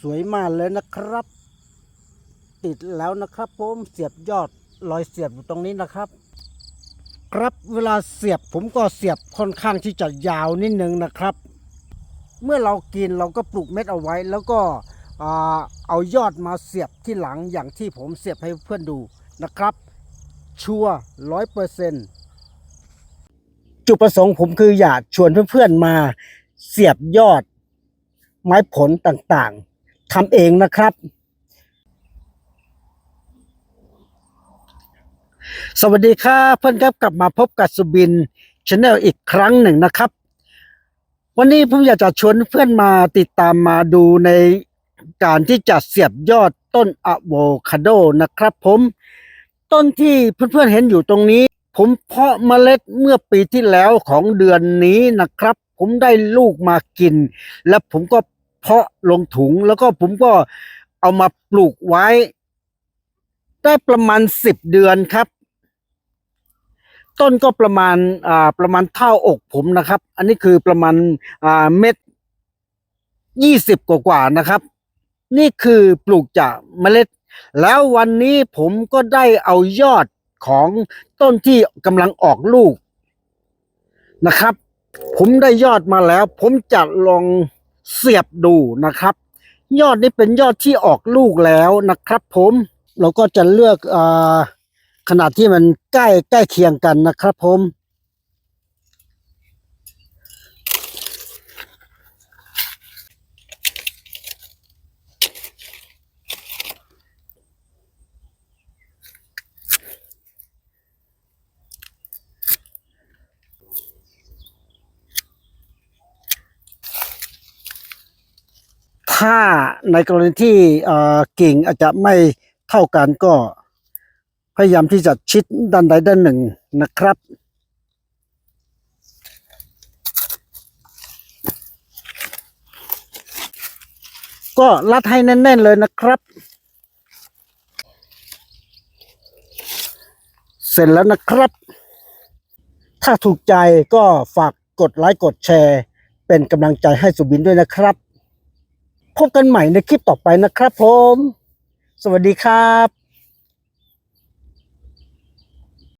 สวยมากเลยนะครับ ติดแล้วนะครับผมเสียบยอดรอยเสียบอยู่ตรงนี้นะครับ ครับเวลาเสียบผมก็เสียบค่อนข้างที่จะยาวนิดนึงนะครับ เมื่อเรากินเราก็ปลูกเม็ดเอาไว้ แล้วก็เอายอดมาเสียบที่หลังอย่างที่ผมเสียบให้เพื่อนดูนะครับ ชัวร้อยเปอร์เซ็นจุดประสงค์ผมคืออยากชวนเพื่อนๆมาเสียบยอดไม้ผลต่างๆ ทำเองนะครับ สวัสดีครับเพื่อนครับกลับมาพบกับสุบินชาแนลอีกครั้งหนึ่งนะครับ วันนี้ผมอยากจะชวนเพื่อนมาติดตามมาดูในการที่จะเสียบยอดต้นอะโวคาโดนะครับ ผมต้นที่เพื่อนๆเห็นอยู่ตรงนี้ ผมเพาะเมล็ดเมื่อปีที่แล้วของเดือนนี้นะครับ ผมได้ลูกมากิน แล้วผมก็ เพาะลงถุงแล้วก็ผมก็เอามาปลูกไว้ ได้ประมาณสิบเดือนครับ ต้นก็ประมาณอ่าประมาณเท่าอกผมนะครับ อันนี้คือประมาณอ่าเม็ดยี่สิบกว่าๆนะครับ นี่คือปลูกจากเมล็ด แล้ววันนี้ผมก็ได้เอายอดของต้นที่กำลังออกลูกนะครับ ผมได้ยอดมาแล้ว ผมจะลอง เสียบดูนะครับ ยอดนี้เป็นยอดที่ออกลูกแล้วนะครับ ผมเราก็จะเลือกอขนาดที่มันใกล้ใกล้เคียงกันนะครับ ผม ถ้าในกรณีที่เกิ่งอาจจะไม่เท่ากันก็พยายามที่จะชิดด้านใดด้านหนึ่งนะครับ ก็รัดให้แน่น ๆ เลยนะครับ เสร็จแล้วนะครับ ถ้าถูกใจก็ฝากกดไลค์กดแชร์ เป็นกำลังใจให้สุบินด้วยนะครับ พบกันใหม่ในคลิปต่อไปนะครับผม สวัสดีครับ